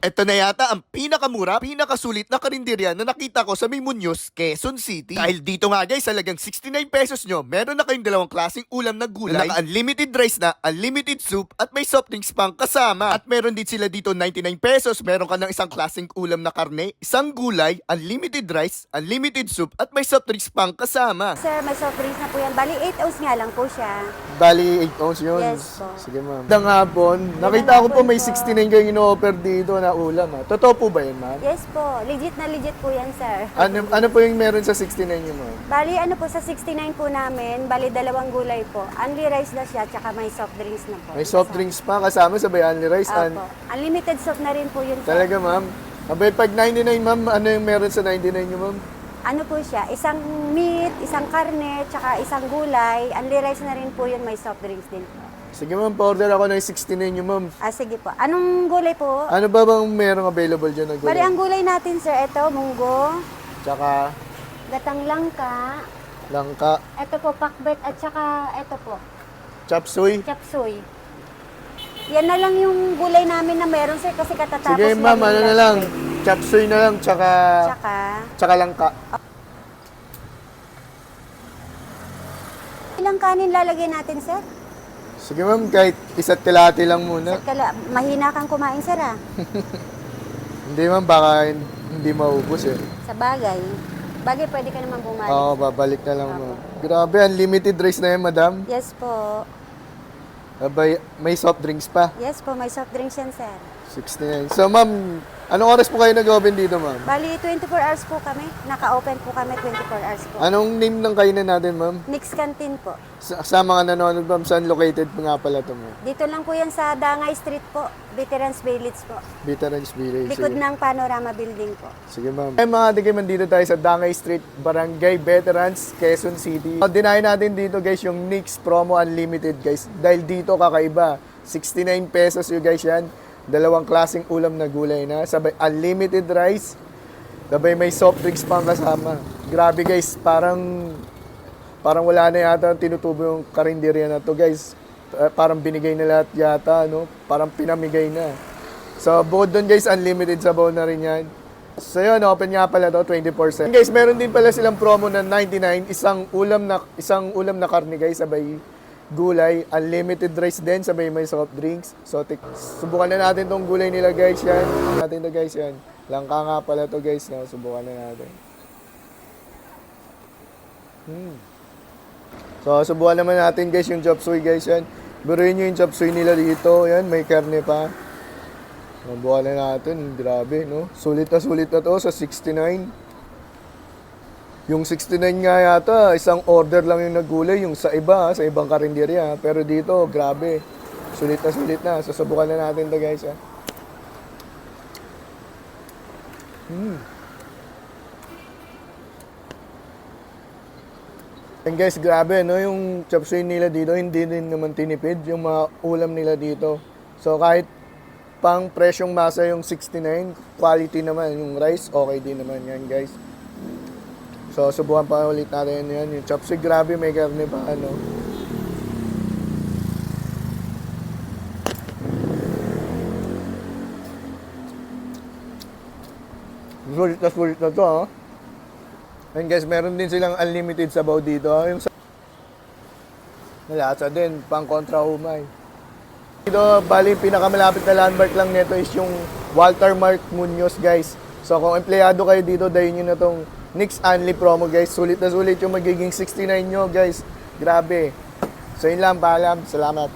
Ito na yata ang pinakamura, pinakasulit na karinderya na nakita ko sa may Muñoz, Quezon City. Dahil dito nga guys, sa lagang 69 pesos nyo, meron na kayong dalawang klaseng ulam na gulay, na unlimited rice na, unlimited soup, at may soft drinks pang kasama. At meron din sila dito 99 pesos, meron ka ng isang klaseng ulam na karne, isang gulay, unlimited rice, unlimited soup, at may soft drinks pang kasama. Sir, may soft drinks na po yan. Bali, 8 ounce nga lang po siya. Bali, 8 ounce yun. Yes po. Sige ma'am. Hapon. Nakita ko po may po. 69 kayong ino-offer dito na ulam. Ha. Totoo po ba yun, ma'am? Yes po. Legit na legit po yan, sir. Ano, ano po yung meron sa 69 nyo, ma'am? Bali, ano po, sa 69 po namin, bali dalawang gulay po. Only rice na siya, tsaka may soft drinks na po. May soft drinks pa kasama sa only rice. Opo. And, Unlimited soft na rin po yun, sir. talaga, ma'am? Abay, pag 99, ma'am, ano yung meron sa 99 nyo, ma'am? Ano po siya, isang meat, isang karne, tsaka isang gulay. Only rice na rin po yun, may soft drinks din po. Sige, ma'am, pa-order ako ng 69 nyo, ma'am. Ah, sige po. Anong gulay po? Ano ba bang merong available dyan na gulay? Bali, ang gulay natin, sir, ito, munggo, Tsaka, gatang langka, langka, ito po, pakbet, at tsaka ito po, chop suey. chapsuy. Yan na lang yung gulay namin na meron, sir, kasi katatapos Sige, ma'am, ano na lang. suey na lang, tsaka, Tsaka, tsaka langka. ilang kanin lalagay natin, sir? Sige, ma'am, kahit isa't kalahati lang muna. Sir, kala, mahina kang kumain, sir, ah. Hindi, ma'am, baka hindi maubos eh. Sa bagay. Bagay, pwede ka naman bumalik. Oo, babalik na lang, ma'am. Grabe, unlimited rice na yan, madam. Yes po. Abay, may soft drinks pa. Yes po, may soft drinks yan, sir. 69. So, ma'am, anong oras po kayo nag-open dito, ma'am? Bali, 24 hours po kami. Naka-open po kami 24 hours po. Anong name ng kainan natin, ma'am? Nix Canteen po. Sa, sa mga nanonood, ma'am, saan located po nga pala ito, ma'am? Dito lang po yan sa Dangay Street po. Veterans Village po. Veterans Village. Likod Sige. ng Panorama Building po. Sige, ma'am. Ay, mga tikiman dito tayo sa Dangay Street, Barangay Veterans, Quezon City. Uh, dinahin natin dito, guys, yung Nix Promo Unlimited, guys. Dahil dito, kakaiba. 69 pesos yung guys yan. Dalawang klaseng ulam na gulay na. Sabay, unlimited rice. Sabay, may soft drinks pang kasama. Grabe, guys. Parang, parang wala na yata tinutubo yung karinderya na to, guys. Uh, parang binigay na lahat yata, no? Parang pinamigay na. So, bukod doon guys, unlimited sabaw na rin yan. So yun, open nga pala to 24/7. Guys, meron din pala silang promo na 99, isang ulam na isang ulam na karne guys, sabay gulay, unlimited rice din, sabay may soft drinks. So tik subukan na natin tong gulay nila guys yan. Natin to guys yan. Langka nga pala to guys, no? subukan na natin. Hmm. So, subukan naman natin guys yung chop suey guys yan. Buruin nyo yung chop suey nila dito. Yan, may karne pa. Mabuhan na natin. Grabe, no? Sulit na sulit na to sa 69. Yung 69 nga yata, isang order lang yung nagulay. Yung sa iba, sa ibang karinderya. Pero dito, grabe. Sulit na sulit na. Susubukan na natin to guys. Ha? Hmm. And guys, grabe, no? Yung chop suey nila dito, hindi din naman tinipid yung mga ulam nila dito. So, kahit pang presyong masa yung 69, quality naman. Yung rice, okay din naman yan, guys. So, subukan pa ulit natin yan. Yung chop suey, grabe, may karne pa, ano. Sulit na sulit na to, ha? And guys, meron din silang unlimited sabaw dito. ha? Yung sa... Nalasa din, pang kontra umay. Dito, bali, pinakamalapit na landmark lang nito is yung Walter Mark Munoz, guys. So, kung empleyado kayo dito, dahil nyo na tong Nix Only promo, guys. Sulit na sulit yung magiging 69 nyo, guys. Grabe. So, yun lang, paalam. Salamat.